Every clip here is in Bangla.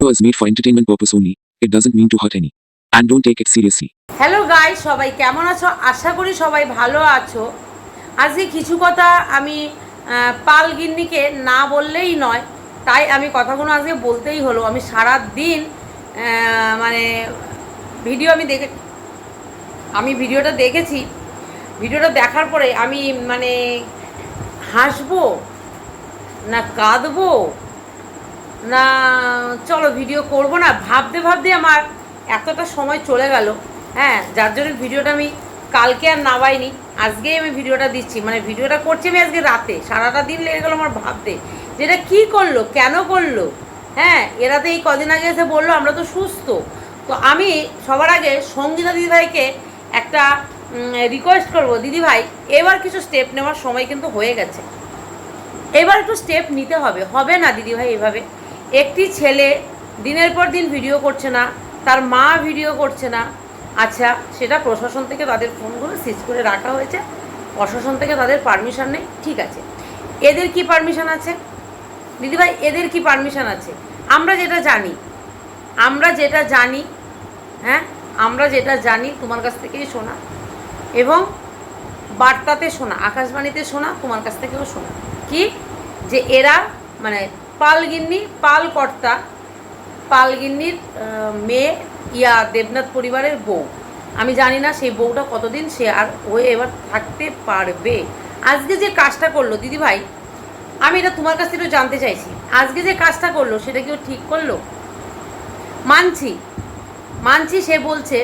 was made for entertainment purpose only. It doesn't mean to hurt any. And don't take it seriously. Hello guy সবাই কেমন আছো আশা করি সবাই ভালো আছো আজকে কিছু কথা আমি পাল গিন্নিকে না বললেই নয় তাই আমি কথাগুলো আজকে বলতেই হলো আমি সারা দিন মানে ভিডিও আমি দেখে, আমি ভিডিওটা দেখেছি ভিডিওটা দেখার পরে আমি মানে হাসবো না কাঁদবো, না, চলো ভিডিও করব না, ভাবতে ভাবতে আমার এতটা সময় চলে গেল। হ্যাঁ যার জন্য ভিডিওটা আমি কালকে আর নামাইনি, আজকেই আমি ভিডিওটা দিচ্ছি। মানে ভিডিওটা করছি আমি আজকে রাতে, সারাটা দিন লেগে গেলো আমার ভাবতে। যেটা কি করল, কেন করল? হ্যাঁ এরা তো এই কদিন আগে এসে বলল, আমরা তো সুস্থ। তো আমি সবার আগে সঙ্গীতা দিদিভাইকে একটা রিকোয়েস্ট করব। দিদিভাই, এবার কিছু স্টেপ নেওয়ার সময় কিন্তু হয়ে গেছে। এবার একটু স্টেপ নিতে হবে। হবে না, দিদিভাই, এভাবে। একটি ছেলে দিনের পর দিন ভিডিও করছে না, তার মা ভিডিও করছে না। আচ্ছা সেটা প্রশাসন থেকে তাদের ফোনগুলো সিজ করে রাখা হয়েছে। প্রশাসন থেকে তাদের পারমিশন নেই, ঠিক আছে। এদের কি পারমিশন আছে? দিদিভাই, এদের কি পারমিশন আছে? আমরা যেটা জানি, আমরা যেটা জানি হ্যাঁ আমরা যেটা জানি, তোমার কাছ থেকেই শোনা। এবং বার্তাতে শোনা, আকাশবাণীতে শোনা, তোমার কাছ থেকেও শোনা। কি? যে এরা মানে পালগিন্নি, পালকর্তা, পালগিন্নির মেয়ে, ইয়া দেবনাথ পরিবারের বউ। আমি জানি না সেই বউটা কতদিন সে আর হয়ে এবার থাকতে পারবে। আজকে যে কাজটা করল দিদিভাই আমি এটা তোমার কাছ থেকে জানতে চাইছি। আজকে যে কাজটা করল, সেটা কি ও ঠিক করল? মানছি মানছি সে বলছে,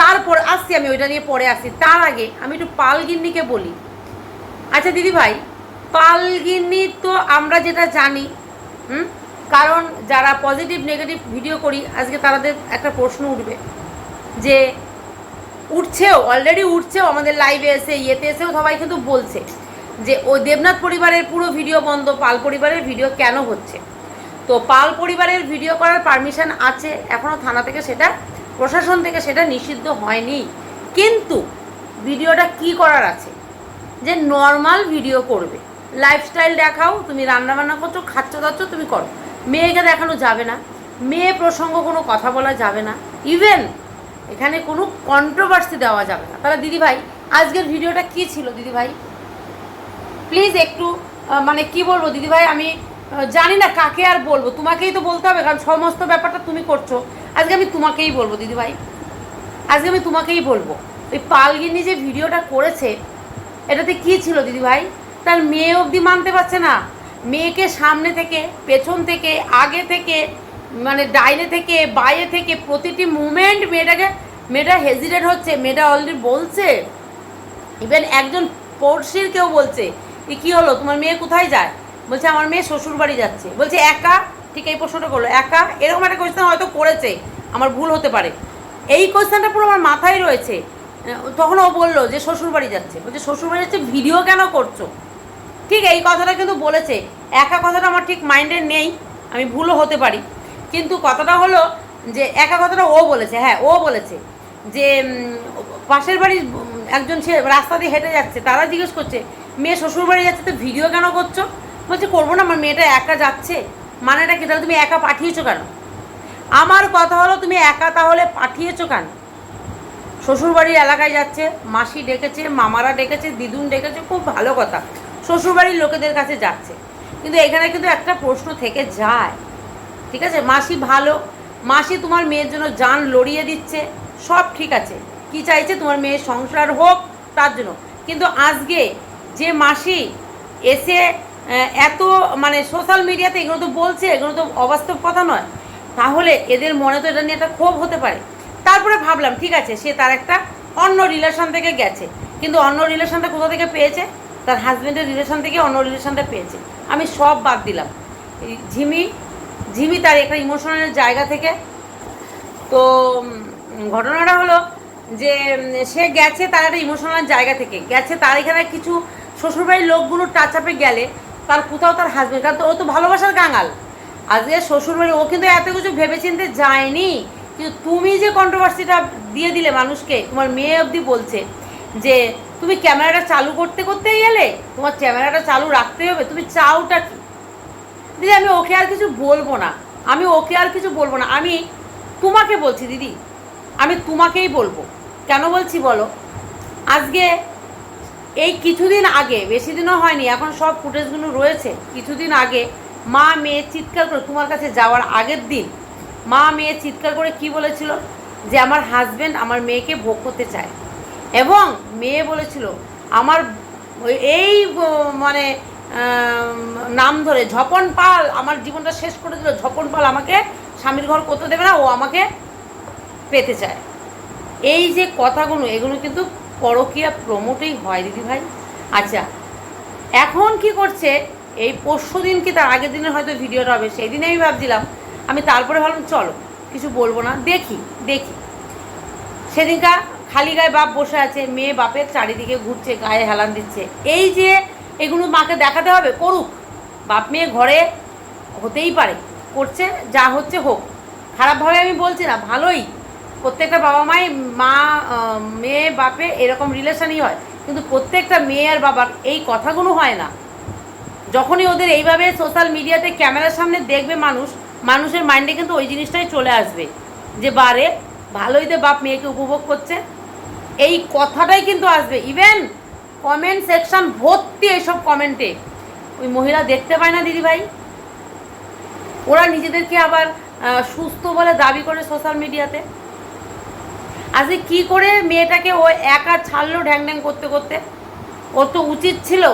তারপর আসছি আমি, ওইটা নিয়ে পরে আসছি। তার আগে আমি একটু পালগিন্নিকে বলি। আচ্ছা দিদি ভাই পালগিন্নি তো আমরা যেটা জানি, হুম? কারণ যারা পজিটিভ নেগেটিভ ভিডিও করি, আজকে তাদের একটা প্রশ্ন উঠবে যে, উঠছেও অলরেডি উঠছেও আমাদের লাইভে এসে, ইয়েতে এসেও সবাই কিন্তু বলছে যে ওই দেবনাথ পরিবারের পুরো ভিডিও বন্ধ, পাল পরিবারের ভিডিও কেন হচ্ছে? তো পাল পরিবারের ভিডিও করার পারমিশন আছে এখনও থানা থেকে সেটা, প্রশাসন থেকে সেটা নিষিদ্ধ হয়নি। কিন্তু ভিডিওটা কি করার আছে? যে নর্মাল ভিডিও করবে। লাইফস্টাইল দেখাও, তুমি রান্নাবান্না করছ, খাচ্ছ, দাচ্ছ, তুমি করো। মেয়েকে দেখানো যাবে না। মেয়ে প্রসঙ্গ কোনো কথা বলা যাবে না। ইভেন এখানে কোনো কন্ট্রোভার্সি দেওয়া যাবে না। তাহলে দিদিভাই, আজকের ভিডিওটা কি ছিল দিদিভাই? প্লিজ একটু মানে কি বলব দিদিভাই, আমি জানি না কাকে আর বলব। তোমাকেই তো বলতে হবে, কারণ সমস্ত ব্যাপারটা তুমি করছ। আজকে আমি তোমাকেই বলব দিদিভাই। আজকে আমি তোমাকেই বলব। ওই পালগিনি যে ভিডিওটা করেছে, এটাতে কি ছিল দিদিভাই? তার মেয়ে অবধি মানতে পারছে না। মেয়েকে সামনে থেকে, পেছন থেকে, আগে থেকে মানে ডাইনে থেকে বাইরে থেকে, প্রতিটি মুমেন্ট মেয়েটাকে, মেয়েটা হেজিটেট হচ্ছে, মেয়েটা অলরেডি বলছে। ইভেন একজন পড়শির কেউ বলছে যে, কী হলো? তোমার মেয়ে কোথায় যায়? বলছে, আমার মেয়ে শ্বশুর বাড়ি যাচ্ছে। বলছে, একা? ঠিক এই প্রশ্নটা করল, একা? এরকম একটা কোয়েশ্চেন হয়তো করেছে, আমার ভুল হতে পারে। এই কোয়েশ্চেনটা পুরো আমার মাথায় রয়েছে। তখন ও বলল যে, শ্বশুর বাড়ি যাচ্ছে। বলছে, শ্বশুর বাড়ি যাচ্ছে ভিডিও কেন করছ? ঠিক এই কথাটা কিন্তু বলেছে। একা কথাটা আমার ঠিক মাইন্ডে নেই, আমি ভুলও হতে পারি। কিন্তু কথাটা হলো যে, একা কথাটা ও বলেছে হ্যাঁ ও বলেছে যে পাশের বাড়ির একজন সে রাস্তা দিয়ে হেঁটে যাচ্ছে, তারা জিজ্ঞেস করছে, মেয়ে শ্বশুর বাড়ি যাচ্ছে, তো ভিডিও কেন করছ? বলছে, করব না, আমার মেয়েটা একা যাচ্ছে। মানেটা কি? তাহলে তুমি একা পাঠিয়েছো কেন? আমার কথা হলো, তুমি একা তাহলে পাঠিয়েছো কেন? শ্বশুরবাড়ির এলাকায় যাচ্ছে, মাসি ডেকেছে, মামারা ডেকেছে, দিদুন ডেকেছে, খুব ভালো কথা। শ্বশুরবাড়ির লোকেদের কাছে যাচ্ছে। কিন্তু এখানে কিন্তু একটা প্রশ্ন থেকে যায়। ঠিক আছে? মাসি ভালো। মাসি তোমার মেয়ের জন্য জান লড়িয়ে দিচ্ছে। সব ঠিক আছে। কি চাইছে? তোমার মেয়ের সংসার হোক, তার জন্য। কিন্তু আজকে যে মাসি এসে এত মানে সোশ্যাল মিডিয়াতে এগুলো তো বলছে, এগুলো তো অবাস্তব কথা নয়। তাহলে এদের মনে তো এটা নিয়ে একটা ক্ষোভ হতে পারে। তারপরে ভাবলাম, ঠিক আছে, সে তার একটা অন্য রিলেশন থেকে গেছে। কিন্তু অন্য রিলেশনটা কোথা থেকে পেয়েছে? তার হাজব্যান্ডের রিলেশন থেকে অন্য রিলেশনটা পেয়েছে। আমি সব বাদ দিলাম। ঝিমি ঝিমি তার একটা ইমোশনাল জায়গা থেকে। তো ঘটনাটা হলো যে সে গেছে তার একটা ইমোশনাল জায়গা থেকে। গেছে তার এখানে কিছু শ্বশুরবাড়ির লোকগুলো টাচ আপে গেলে তার কোথাও তার হাজবেন্ড কারণ ও তো ভালোবাসার কাঙাল আজকে শ্বশুরবাড়ি, ও কিন্তু এত কিছু ভেবেচিন্তে যায়নি। কিন্তু তুমি যে কন্ট্রোভার্সিটা দিয়ে দিলে মানুষকে, তোমার মেয়ে অবধি বলছে যে তুমি ক্যামেরাটা চালু করতে করতেই গেলে তোমার ক্যামেরাটা চালু রাখতেই হবে। তুমি চাওটা কি? দিদি, আমি ওকে আর কিছু বলব না। আমি ওকে আর কিছু বলব না। আমি তোমাকে বলছি, দিদি। আমি তোমাকেই বলব। কেন বলছি বলো? আজকে এই কিছুদিন আগে, বেশি দিনও হয়নি, এখন সব ফুটেজগুলো রয়েছে। কিছুদিন আগে মা মেয়ে চিৎকার করে, তোমার কাছে যাওয়ার আগের দিন মা মেয়ে চিৎকার করে কি বলেছিল? যে আমার হাজবেন্ড আমার মেয়েকে ভোগ করতে চায়। এবং মেয়ে বলেছিল, আমার এই মানে নাম ধরে ঝপন পাল আমার জীবনটা শেষ করে দিল। ঝপন পাল আমাকে স্বামীর ঘর করতে দেবে না, ও আমাকে পেতে চায়। এই যে কথাগুলো, এগুলো কিন্তু পরকীয়া প্রমোটেই হয় দিদি ভাই। আচ্ছা এখন কি করছে? এই পরশু দিন কি তার আগের দিনের হয়তো ভিডিওটা হবে, সেই দিনে আমি ভাবছিলাম। আমি তারপরে ভাবলাম, চলো, কিছু বলব না, দেখি দেখি। সেদিনকার খালি গায়ে বাপ বসে আছে, মেয়ে বাপের চারিদিকে ঘুরছে, গায়ে হেলান দিচ্ছে। এই যে এগুলো মাকে দেখাতে হবে, করুক। বাপ মেয়ে ঘরে হতেই পারে, করছে যা হচ্ছে হোক। খারাপভাবে আমি বলছি না, ভালোই। প্রত্যেকটা বাবা মাই মা মেয়ে বাপে এরকম রিলেশনই হয়। কিন্তু প্রত্যেকটা মেয়ে আর বাবার এই কথাগুলো হয় না। যখনই ওদের এইভাবে সোশ্যাল মিডিয়াতে ক্যামেরার সামনে দেখবে মানুষ, মানুষের মাইন্ডে কিন্তু ওই জিনিসটাই চলে আসবে। যে বারে ভালোই তো বাপ মেয়েকে উপভোগ করছে এই কথাটাই কিন্তু আসবে। ইভেন কমেন্ট সেকশন ভর্তি এইসব কমেন্টে ওই মহিলা দেখতে পায় না দিদি ভাই ওরা নিজেদেরকে আবার সুস্থ বলে দাবি করে সোশ্যাল মিডিয়াতে আজকে কি করে মেয়েটাকে ও একা ছাড়লো ঢ্যাং ঢ্যাং করতে করতে? ওর তো উচিত ছিল।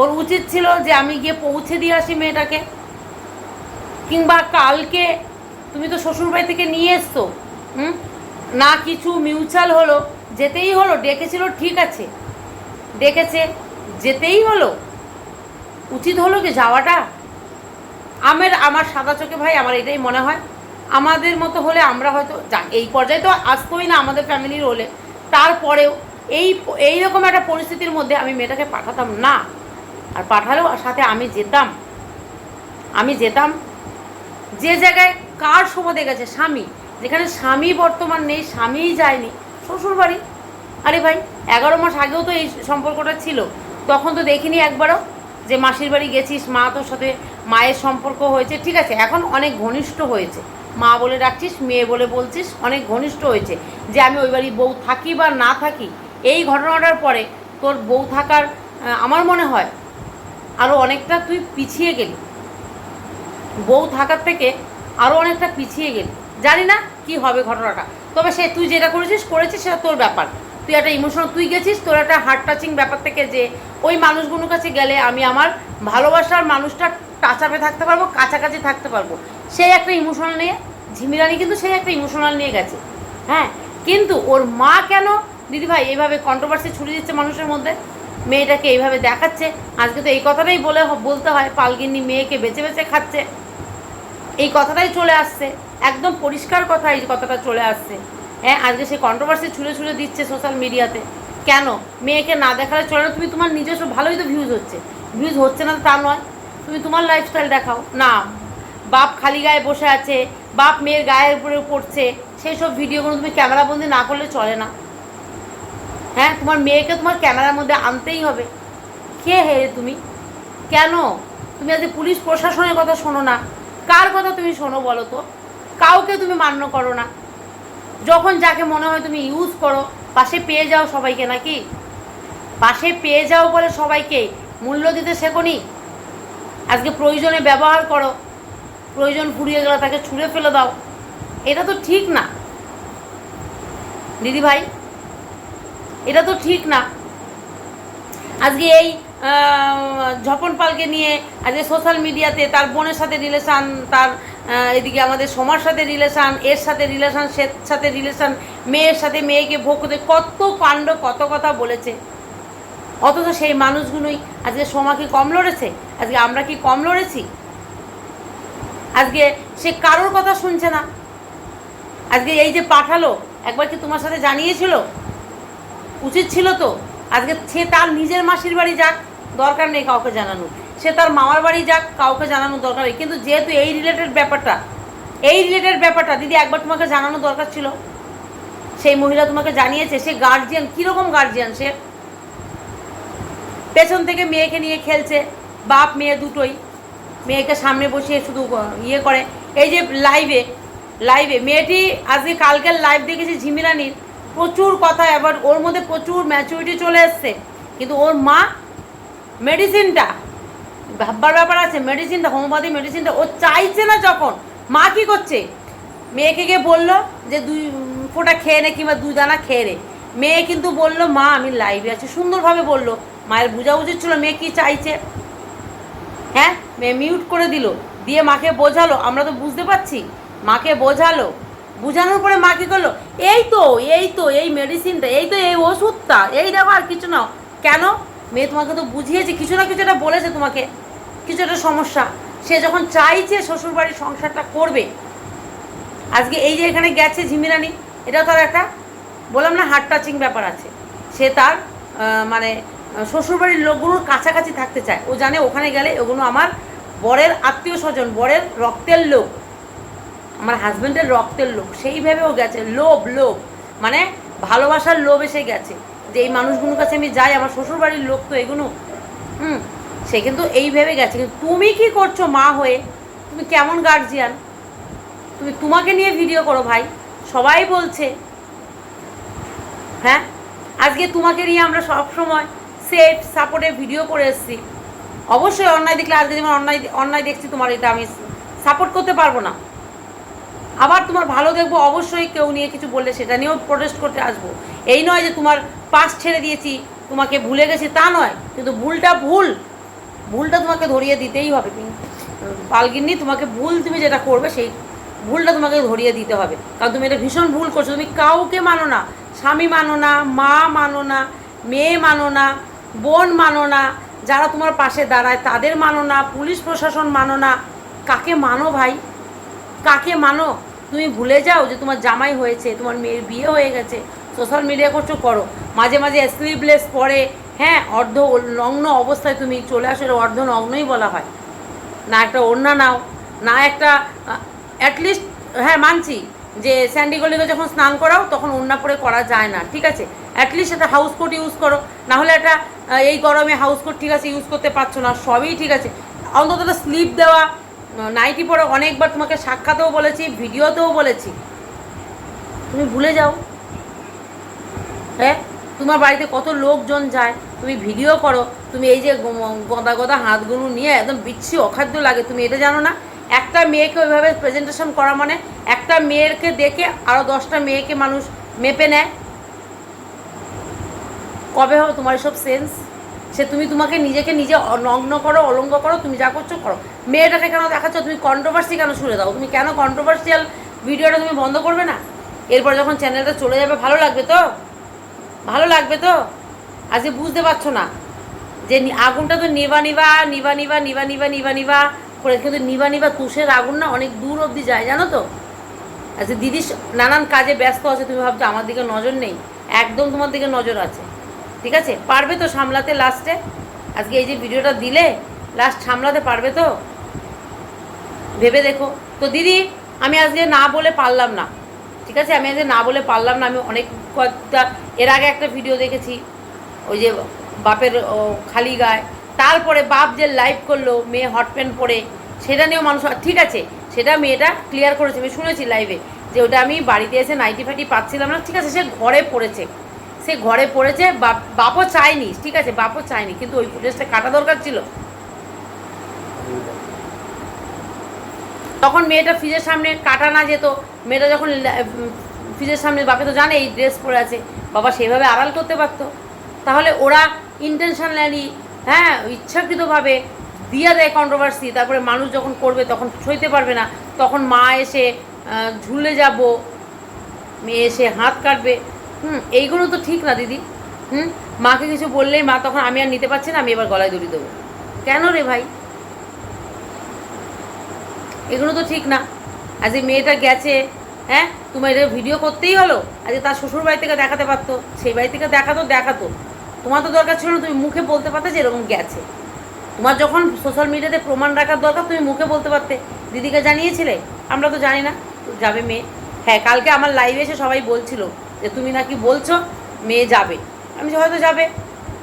ওর উচিত ছিল যে আমি গিয়ে পৌঁছে দিয়ে আসি মেয়েটাকে। কিংবা কালকে তুমি তো শ্বশুরবাড়ি থেকে নিয়ে এসছো, হুম? না কিছু মিউচুয়াল হলো। যেতেই হলো, ডেকেছিল, ঠিক আছে। ডেকেছে, যেতেই হলো। উচিত হলো কি যাওয়াটা? আমের, আমার সাদা চোখে ভাই, আমার এটাই মনে হয়। আমাদের মতো হলে আমরা হয়তো, যা, এই পর্যায়ে তো আসতোই না আমাদের ফ্যামিলির হলে। তারপরেও এই এই রকম একটা পরিস্থিতির মধ্যে আমি মেয়েটাকে পাঠাতাম না। আর পাঠালেও সাথে আমি যেতাম। আমি যেতাম। যে জায়গায় কার সুবাদে গেছে স্বামী। যেখানে স্বামী বর্তমান নেই, স্বামীই যায়নি। শ্বশুর বাড়ি আরে ভাই, এগারো মাস আগেও তো এই সম্পর্কটা ছিল। তখন তো দেখিনি একবারও যে মাসির বাড়ি গেছিস, মা তোর সাথে মায়ের সম্পর্ক হয়েছে। ঠিক আছে, এখন অনেক ঘনিষ্ঠ হয়েছে। মা বলে ডাকছিস, মেয়ে বলে বলছিস, অনেক ঘনিষ্ঠ হয়েছে। যে আমি ওই বাড়ি বউ থাকি বা না থাকি, এই ঘটনাটার পরে তোর বউ থাকার আমার মনে হয় আরও অনেকটা তুই পিছিয়ে গেলি। বউ থাকার থেকে আরও অনেকটা পিছিয়ে গেলি। জানি না কি হবে ঘটনাটা। তবে সে, তুই যেটা করেছিস করেছিস সেটা তোর ব্যাপার। তুই একটা ইমোশনাল তুই গেছিস, তোর একটা হার্ট টাচিং ব্যাপার থেকে যে, ওই মানুষগুলোর কাছে গেলে আমি আমার ভালোবাসার মানুষটা টাচাপে থাকতে পারব, কাছাকাছি থাকতে পারব। সেই একটা ইমোশনাল নিয়ে, ঝিমিরানি কিন্তু সেই একটা ইমোশনাল নিয়ে গেছে। হ্যাঁ কিন্তু ওর মা কেন, দিদিভাই, এইভাবে কন্ট্রোভার্সি ছড়িয়ে দিচ্ছে মানুষের মধ্যে? মেয়েটাকে এইভাবে দেখাচ্ছে। আজকে তো এই কথাটাই বলে বলতে হয়, পালগিন্নি মেয়েকে বেছে বেছে খাচ্ছে। এই কথাটাই চলে আসছে। একদম পরিষ্কার কথা এই কথাটা চলে আসছে। হ্যাঁ আজকে সেই কন্ট্রোভার্সি ছুঁড়ে ছুঁড়ে দিচ্ছে সোশ্যাল মিডিয়াতে কেন? মেয়েকে না দেখালে চলে না, তুমি তোমার নিজস্ব ভালোই তো ভিউজ হচ্ছে। ভিউজ হচ্ছে না তা নয়। তুমি তোমার লাইফস্টাইল দেখাও। না, বাপ খালি গায়ে বসে আছে, বাপ মেয়ের গায়ের উপরে পড়ছে, সেই সব ভিডিওগুলো তুমি ক্যামেরাবন্দি না করলে চলে না। হ্যাঁ তোমার মেয়েকে তোমার ক্যামেরার মধ্যে আনতেই হবে। কে হে তুমি? কেন? তুমি আজকে পুলিশ প্রশাসনের কথা শোনো না। কার কথা তুমি শোনো বলো তো? কাউকে তুমি মান্য করো না। যখন যাকে মনে হয় তুমি ইউজ করো, পাশে পেয়ে যাও সবাইকে নাকি? পাশে পেয়ে যাও বলে সবাইকে মূল্য দিতে শেখনি আজকে প্রয়োজনে ব্যবহার করো। প্রয়োজন ফুরিয়ে গেলে তাকে ছুঁড়ে ফেলে দাও। এটা তো ঠিক না। দিদি ভাই এটা তো ঠিক না। আজকে এই ঝপন পালকে নিয়ে আজকে সোশ্যাল মিডিয়াতে তার বোনের সাথে রিলেশান তার এদিকে আমাদের সোমার সাথে রিলেশান এর সাথে রিলেশান সের সাথে রিলেশান মেয়ের সাথে মেয়েকে ভোগ করতে কত কাণ্ড কত কথা বলেছে। অথচ সেই মানুষগুলোই আজকে সোমা কি কম লড়েছে? আজকে আমরা কি কম লড়েছি? আজকে সে কারোর কথা শুনছে না। আজকে এই যে পাঠালো, একবার কি তোমার সাথে জানিয়েছিল? উচিত ছিল তো? আজকে সে তার নিজের মাসির বাড়ি যাক। দরকার নেই কাউকে জানানোর। সে তার মামার বাড়ি যাক, কাউকে জানানোর দরকার নেই। কিন্তু যেহেতু এই রিলেটেড ব্যাপারটা, এই রিলেটেড ব্যাপারটা, দিদি একবার তোমাকে জানানো দরকার ছিল? সেই মহিলা তোমাকে জানিয়েছে, সে গার্জিয়ান কীরকম গার্জিয়ান সে? পেছন থেকে মেয়েকে নিয়ে খেলছে, বাপ মেয়ে দুটোই। মেয়েকে সামনে বসিয়ে শুধু ইয়ে করে। এই যে লাইভে লাইভে মেয়েটি আজকে কালকের লাইভ দেখেছি ঝিমিরানির। প্রচুর কথা, এবার ওর মধ্যে প্রচুর ম্যাচুরিটি চলে এসছে। কিন্তু ওর মা মেডিসিনটা। ভাববার ব্যাপার আছে, মেডিসিনটা, হোমিওপ্যাথি মেডিসিনটা, ও চাইছে না যখন, মা কি করছে? মেয়েকে গিয়ে বলল যে, দুই ফোঁটা খেয়ে নে কিংবা দুই দানা খেয়ে নে। মেয়ে কিন্তু বলল, মা, আমি লাইভে আছি। সুন্দরভাবে বলল, মায়ের বোঝা উচিত ছিল, মেয়ে কী চাইছে? হ্যাঁ মেয়ে মিউট করে দিল, দিয়ে মাকে বোঝালো, আমরা তো বুঝতে পারছি, মাকে বোঝালো। বোঝানোর পরে মা কী করল, এই তো এই তো, এই মেডিসিনটা, এই তো, এই ওষুধটা, এই দেখো আর কিছু নাও। কেন? মেয়ে তোমাকে তো বুঝিয়েছে, কিছু না কিছু একটা বলেছে তোমাকে। কিছু একটা সমস্যা। সে যখন চাইছে শ্বশুরবাড়ির সংসারটা করবে, আজকে এই যে এখানে গেছে ঝিমিরানি এটা তার একটা বললাম না হার্ট টাচিং ব্যাপার আছে। সে তার মানে শ্বশুরবাড়ির লোকগুলোর কাছাকাছি থাকতে চায়। ও জানে ওখানে গেলে ওগুলো আমার বরের আত্মীয় স্বজন, বরের রক্তের লোক, আমার হাজব্যান্ডের রক্তের লোক। সেইভাবে ও গেছে, লোভ লোভ মানে ভালোবাসার লোভ এসে গেছে। যে এই মানুষগুলোর কাছে আমি যাই, আমার শ্বশুরবাড়ির লোক তো এগুলো, হুম, সে কিন্তু এই ভেবে গেছে। কিন্তু তুমি কি করছ মা হয়ে? তুমি কেমন গার্জিয়ান তুমি তোমাকে নিয়ে ভিডিও করো ভাই। সবাই বলছে হ্যাঁ? আজকে তোমাকে নিয়ে আমরা সব সময় সেফ সাপোর্টে ভিডিও করে এসেছি। অবশ্যই অন্যায় দেখলে আজকে যেমন অন্যায় অন্যায় দেখছি, তোমার এটা আমি সাপোর্ট করতে পারব না। আবার তোমার ভালো দেখব, অবশ্যই কেউ নিয়ে কিছু বললে সেটা নিয়েও প্রোটেস্ট করতে আসব। এই নয় যে তোমার পাস ছেড়ে দিয়েছি, তোমাকে ভুলে গেছি তা নয়, কিন্তু ভুলটা ভুল। ভুলটা তোমাকে ধরিয়ে দিতেই হবে পালগিন্নি তোমাকে ভুল তুমি যেটা করবে, সেই ভুলটা তোমাকে ধরিয়ে দিতে হবে। কারণ তুমি এটা ভীষণ ভুল করছ, তুমি কাউকে মানো না, স্বামী মানো না, মা মানো না, মেয়ে মানো না, বোন মানো না, যারা তোমার পাশে দাঁড়ায় তাদের মানো না, পুলিশ প্রশাসন মানো না। কাকে মানো ভাই? কাকে মানো? তুমি ভুলে যাও যে তোমার জামাই হয়েছে, তোমার মেয়ের বিয়ে হয়ে গেছে সোশ্যাল মিডিয়া করছ, করো। মাঝে মাঝে স্লিভলেস পরে হ্যাঁ অর্ধ নগ্ন অবস্থায় তুমি চলে আসো, এটা অর্ধ নগ্নই বলা হয়। না একটা ওড়না নাও, না একটা অ্যাটলিস্ট হ্যাঁ মানছি যে স্যান্ডিগলিকে যখন স্নান করাও, তখন ওড়না পরে করা যায় না, ঠিক আছে? অ্যাটলিস্ট একটা হাউস কোট ইউজ করো। নাহলে একটা এই গরমে হাউস কোট ঠিক আছে ইউজ করতে পারছ না, সবই ঠিক আছে। অন্তত স্লিপ দেওয়া নাইটি পরে অনেকবার তোমাকে সাক্ষাতেও বলেছি, ভিডিওতেও বলেছি। তুমি ভুলে যাও। হ্যাঁ তোমার বাড়িতে কত লোকজন যায়? তুমি ভিডিও করো। তুমি এই যে গদা গদা হাতগুলো নিয়ে একদম বিচ্ছি অখাদ্য লাগে। তুমি এটা জানো না? একটা মেয়েকে ওইভাবে প্রেজেন্টেশন করা মানে একটা মেয়েকে দেখে আরও দশটা মেয়েকে মানুষ মেপে নেয়। কবে হবে তোমার সব সেন্স সে তুমি তোমাকে নিজেকে নিজে নগ্ন করো, অলঙ্গ করো, তুমি যা করছ করো। মেয়েটাকে কেন দেখাচ্ছ? তুমি কন্ট্রোভার্সি কেন শুনে দাও? তুমি কেন কন্ট্রোভার্সিয়াল ভিডিওটা তুমি বন্ধ করবে না? এরপর যখন চ্যানেলটা চলে যাবে, ভালো লাগবে তো? ভালো লাগবে তো? আজকে বুঝতে পারছ না, যে আগুনটা তো নিবা নিবা নিবা নিবা নিবা নিবা নিবা নিবা করে কিন্তু নিবা নিবা তুষের আগুন না অনেক দূর অবধি যায়, জানো তো? আচ্ছা দিদি নানান কাজে ব্যস্ত আছে, তুমি ভাবছ আমার দিকে নজর নেই, একদম তোমার দিকে নজর আছে, ঠিক আছে? পারবে তো সামলাতে লাস্টে আজকে এই যে ভিডিওটা দিলে লাস্ট সামলাতে পারবে তো? ভেবে দেখো। তো দিদি, আমি আজকে না বলে পারলাম না। ঠিক আছে? আমি যে না বলে পারলাম না, আমি অনেক কয়েকটা, এর আগে একটা ভিডিও দেখেছি, ওই যে বাপের খালি গায়ে, তারপরে বাপ যে লাইভ করল, মেয়ে হট প্যান্ট পরে, সেটা নিয়েও মানুষ, ঠিক আছে, সেটা মেয়েটা ক্লিয়ার করেছে, আমি শুনেছি লাইভে যে ওটা আমি বাড়িতে এসে নাইটি ফাইটি পাচ্ছিলাম না, ঠিক আছে, সে ঘরে পড়েছে, সে ঘরে পড়েছে, বাপ, বাপও চায়নি, ঠিক আছে, বাপও চায়নি, কিন্তু ওই ফুটেজটা কাটা দরকার ছিল তখন মেয়েটা ফ্রিজের সামনে কাটা না যেত। মেয়েটা যখন ফ্রিজের সামনে বাপে তো জানে এই ড্রেস পরে আছে। বাবা সেভাবে আড়াল করতে পারতো। তাহলে ওরা ইন্টেনশনালি হ্যাঁ ইচ্ছাকৃতভাবে দিয়ে দেয় কন্ট্রোভার্সি তারপরে মানুষ যখন করবে তখন সইতে পারবে না। তখন মা এসে ঝুলে যাব। মেয়ে এসে হাত কাটবে। হুম, এইগুলো তো ঠিক না দিদি। হুম, মাকে কিছু বললেই মা তখন, আমি আর নিতে পারছি না, আমি এবার গলায় দড়ি দেবো। কেন রে ভাই? এগুলো তো ঠিক না। আজকে মেয়েটা গেছে হ্যাঁ? তোমার এটা ভিডিও করতেই হলো। আজকে তার শ্বশুর বাড়ি থেকে দেখাতে পারতো। সেই বাড়ি থেকে দেখাতো দেখাতো। তোমার তো দরকার ছিল না তুমি মুখে বলতে পারতে যে এরকম গেছে। তোমার যখন সোশ্যাল মিডিয়াতে প্রমাণ রাখার দরকার, তুমি মুখে বলতে পারতে। দিদিকে জানিয়েছিলে? আমরা তো জানি না। যাবে মেয়ে। হ্যাঁ কালকে আমার লাইভে এসে সবাই বলছিল যে তুমি নাকি বলছো মেয়ে যাবে। আমি যে হয়তো যাবে।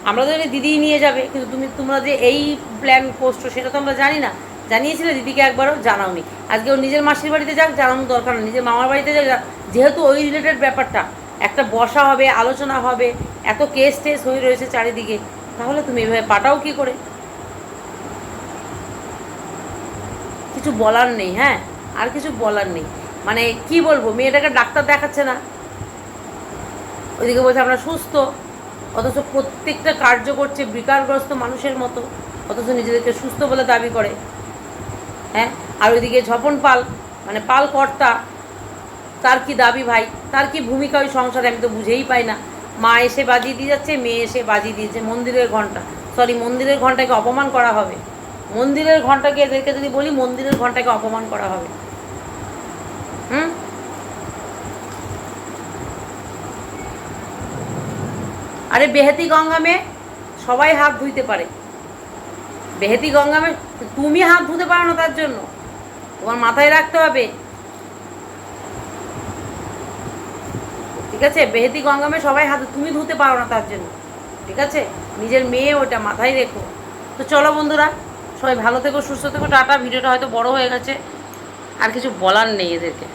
আমরা তো দিদিই নিয়ে যাবে। কিন্তু তুমি, তোমরা যে এই প্ল্যান করছ, সেটা তো আমরা জানি না। জানিয়েছিলে দিদিকে একবারও জানাওনি। আজকে ও নিজের মাসির বাড়িতে যাক, জানানোর দরকার নেই। নিজের মামার বাড়িতে যাক যেহেতু ওই রিলেটেড ব্যাপারটা, একটা বসা হবে, আলোচনা হবে, এত কেস টেস হয়ে রয়েছে চারিদিকে, তাহলে তুমি এভাবে পাঠাও কি করে? কিছু বলার নেই হ্যাঁ? আর কিছু বলার নেই। মানে কি বলব, মেয়েটাকে ডাক্তার দেখাচ্ছে না। ওইদিকে বলছে, আমরা সুস্থ। অথচ প্রত্যেকটা কার্য করছে বিকারগ্রস্ত মানুষের মতো, অথচ নিজেদেরকে সুস্থ বলে দাবি করে। হ্যাঁ? আর ওইদিকে ঝপন পাল মানে পাল কর্তা, তার কি দাবি ভাই? তার কি ভূমিকা ওই সংসারে আমি তো বুঝেই পাই না। মা এসে বাজিয়ে দিয়ে যাচ্ছে, মেয়ে এসে বাজিয়ে দিয়েছে। মন্দিরের ঘণ্টা। সরি মন্দিরের ঘন্টাকে অপমান করা হবে। মন্দিরের ঘন্টাকে এদেরকে যদি বলি, মন্দিরের ঘন্টাকে অপমান করা হবে। হুম? আরে বেহেতি গঙ্গামে সবাই হাত ধুইতে পারে। বেহেতি গঙ্গামে তুমি হাত ধুতে পারো না তার জন্য। তোমার মাথায় রাখতে হবে। ঠিক আছে? বেহেতি গঙ্গামে সবাই হাত তুমি ধুতে পারো না তার জন্য। ঠিক আছে? নিজের মেয়ে ওটা মাথায় রেখো। তো চলো বন্ধুরা, সবাই ভালো থেকো, সুস্থ থেকো। টাটা, ভিডিওটা হয়তো বড় হয়ে গেছে। আর কিছু বলার নেই এদেরকে।